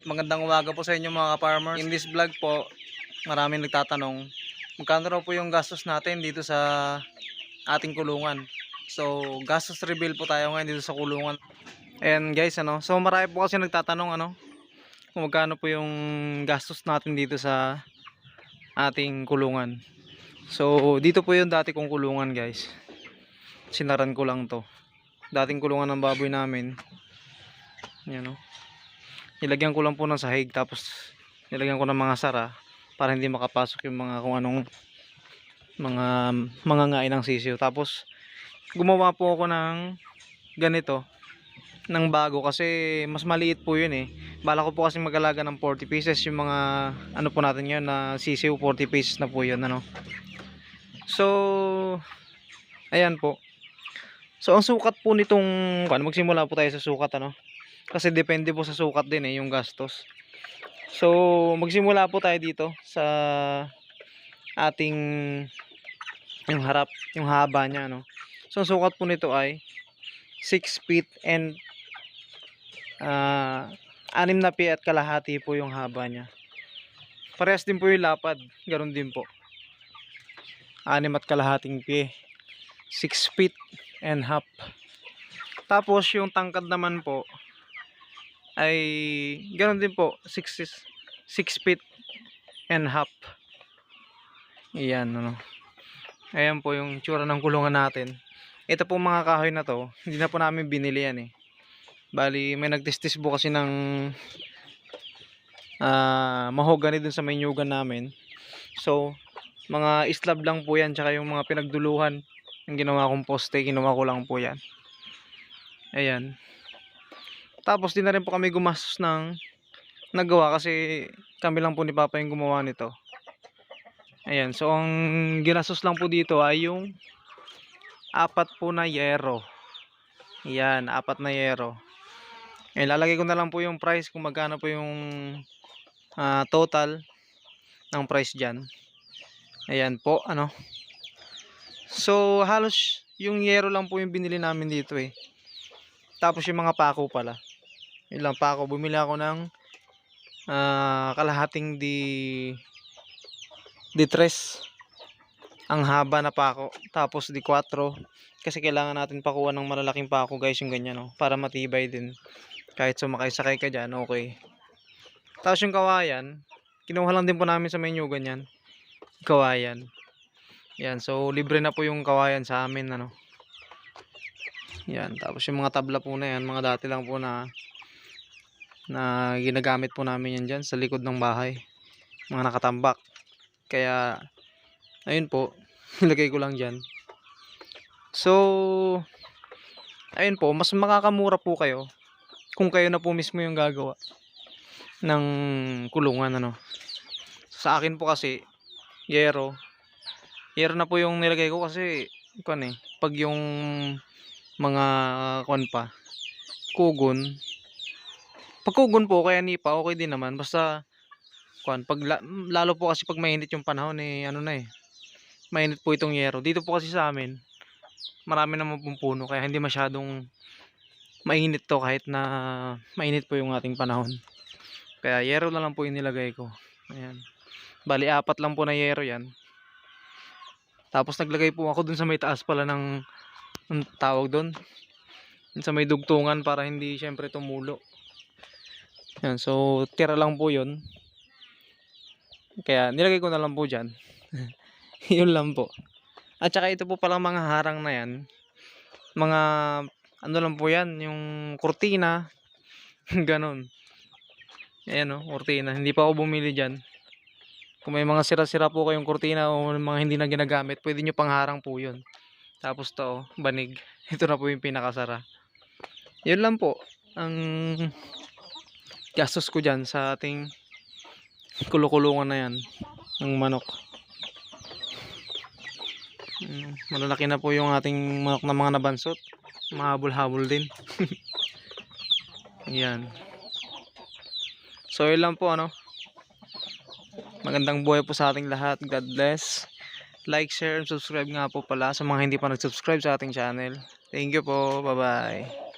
Magandang umaga po sa inyo mga farmers. In this vlog po, maraming nagtatanong magkano raw po yung gastos natin dito sa ating kulungan. So, gastos reveal po tayo ngayon dito sa kulungan. And guys, ano, so marami po kasi nagtatanong ano, kung magkano po yung gastos natin dito sa ating kulungan. So, dito po yung dati kong kulungan, guys. Sinaran ko lang to. Dating kulungan ng baboy namin. Yan, no. Nilagyan ko lang po ng sahig tapos nilagyan ko ng mga sara para hindi makapasok yung mga kung anong mga mga ngain ng sisiyo. Tapos gumawa po ako ng ganito ng bago kasi mas maliit po yun eh. Bala ko po kasi mag-alaga ng 40 pieces yung mga ano po natin yun na sisiyo 40 pieces na po yun ano. So ayan po. So ang sukat po nitong ano, magsimula po tayo sa sukat ano. Kasi depende po sa sukat din eh yung gastos. So magsimula po tayo dito sa ating yung harap, yung haba niya no. So sukat po nito ay 6 feet and ah anim na pi at kalahati po yung haba niya. Parehas din po yung lapad, ganoon din po. Anim at kalahating pi. 6 feet and half. Tapos yung tangkad naman po ay ganoon din po 6 6 feet and half. Iyan ano. Ayan po yung tsura ng kulungan natin. Ito po mga kahoy na to, hindi na po namin binili yan eh. Bali, may nagtistis po kasi ng ah mahogany dun sa may nyugan namin. So, mga islab lang po yan, tsaka yung mga pinagduluhan yung ginawa kong poste, ginawa ko lang po yan. Ayan. Tapos di na rin po kami gumastos ng nagawa kasi kami lang po ni Papa yung gumawa nito. Ayan, so ang ginastos lang po dito ay yung apat po na yero. Ayan, apat na yero. Eh, lalagay ko na lang po yung price kung magkano po yung ah, total ng price dyan. Ayan po, ano. So, halos yung yero lang po yung binili namin dito eh. Tapos yung mga pako pala. Yun lang pako. Bumili ako ng ah, kalahating di di tres. Ang haba na pako. Tapos di 4 kasi kailangan natin pakuha ng malalaking pako guys yung ganyan no para matibay din. Kahit sumakay-sakay ka dyan okay. Tapos yung kawayan kinuha lang din po namin sa menu ganyan. Kawayan. Yan so libre na po yung kawayan sa amin ano. Yan tapos yung mga tabla po na yan mga dati lang po na na ginagamit po namin yan dyan sa likod ng bahay mga nakatambak kaya ayun po nilagay ko lang dyan So, ayun po, mas makakamura po kayo kung kayo na po mismo yung gagawa ng kulungan ano. Sa akin po kasi yero. Yero na po yung nilagay ko kasi kuan eh, pag yung mga kuan pa kugon pag kugon po kaya nipa okay din naman. Basta kuan pag la- lalo po kasi pag mainit yung panahon eh ano na eh mainit po itong yero. Dito po kasi sa amin marami naman pong puno kaya hindi masyadong mainit to kahit na mainit po yung ating panahon. Kaya yero na lang po yung ko. Ayan. Bali apat lang po na yero yan. Tapos naglagay po ako dun sa may taas pala ng ang tawag Dun? Sa may dugtungan para hindi syempre tumulo yan so tira lang po yun kaya nilagay ko na lang po dyan yun lang po at saka ito po palang mga harang na yan. Mga ano lang po yan, yung kurtina. Ganon. Ayan o, kurtina. Hindi pa ako bumili dyan. Kung may mga sira-sira po kayong kurtina o mga hindi na ginagamit, pwede nyo pangharang po yun. Tapos to, oh, banig. Ito na po yung pinakasara. Yun lang po. Ang gastos ko dyan sa ating kulukulungan na yan. Ng manok. Mm, malalaki na po yung ating manok na mga nabansot. Mahabol-habol din. Ayan. So, yun lang po, ano. Magandang buhay po sa ating lahat. God bless. Like, share, and subscribe nga po pala sa mga hindi pa nag-subscribe sa ating channel. Thank you po. Bye-bye.